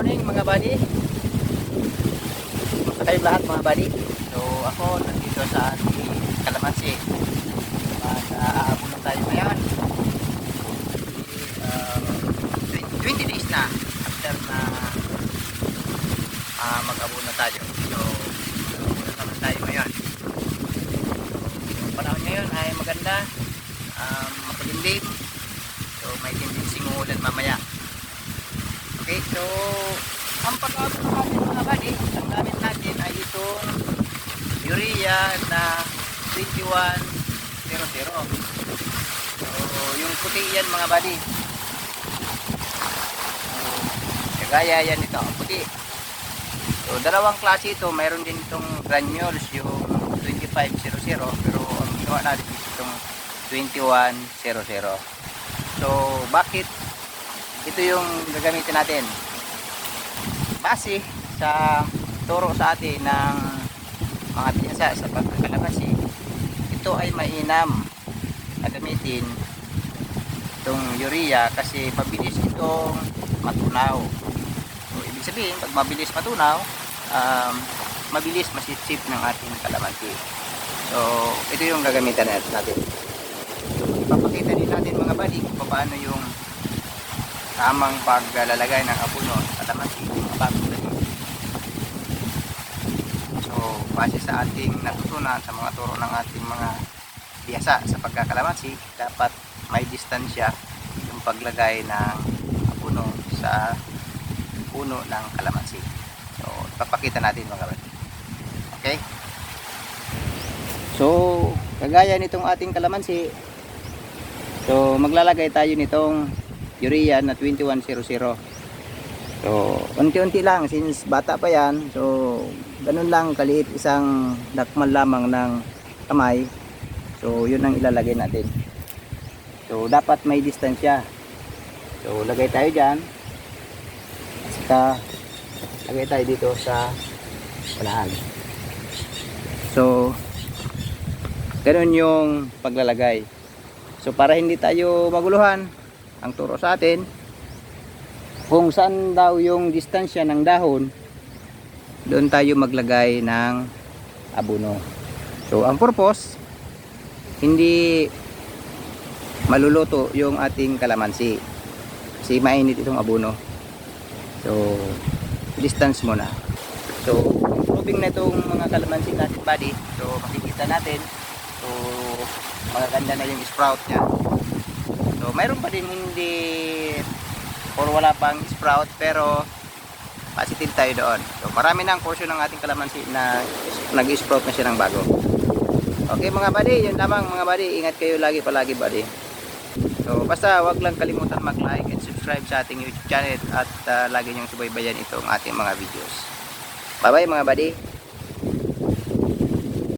morning mga buddy. Kumusta kayong lahat mga buddy? So ako nandito sa Kalamansi. At aabot na tayo ngayon. Um, 20 days na after na uh, mag-abot na tayo. So mag-abot na naman tayo ngayon. Yung panahon ngayon ay maganda. Um, makulimlim. So may tendency umuulan mamaya. Okay, so ang pag-abot natin mga buddy, ang gamit natin ay itong urea na 2100. So yung puti yan mga buddy. So, yan ito, puti. So dalawang klase ito, mayroon din itong granules yung 2500 pero ang ginawa natin is itong 2100. So bakit ito yung gagamitin natin. Base sa turo sa atin ng mga pinasa sa pagkakalabasi ito ay mainam na gamitin itong urea kasi mabilis itong matunaw. So, ibig sabihin pag mabilis matunaw um, mabilis masisip ng ating kalamansi. So ito yung gagamitan natin. Ipapakita din natin mga buddy kung paano yung tamang paglalagay ng abono sa kalamansi bago. So, base sa ating natutunan sa mga turo ng ating mga biyasa sa pagkakalamansi, dapat may distansya yung paglagay ng abono sa puno ng kalamansi. So, ipapakita natin mga kapatid. Okay? So, kagaya nitong ating kalamansi, so maglalagay tayo nitong urea na 2100. So, unti-unti lang since bata pa yan. So, ganun lang kaliit isang dakmal lamang ng kamay. So, yun ang ilalagay natin. So, dapat may distansya. So, lagay tayo dyan. Saka, lagay tayo dito sa palahan. So, ganun yung paglalagay. So, para hindi tayo maguluhan, ang turo sa atin kung saan daw yung distansya ng dahon doon tayo maglagay ng abono. So ang purpose hindi maluluto yung ating kalamansi. Kasi mainit itong abono. So distance muna. So improving na itong mga kalamansi natin buddy so makikita natin so magaganda na yung sprout niya mayroon pa din hindi or wala pang sprout pero positive tayo doon. So, marami na ang portion ng ating kalamansi na nag-sprout na siya ng bago. Okay mga buddy, yun lamang mga buddy. Ingat kayo lagi palagi buddy. So, basta wag lang kalimutan mag-like and subscribe sa ating YouTube channel at uh, lagi niyong subaybayan itong ating mga videos. Bye-bye mga buddy.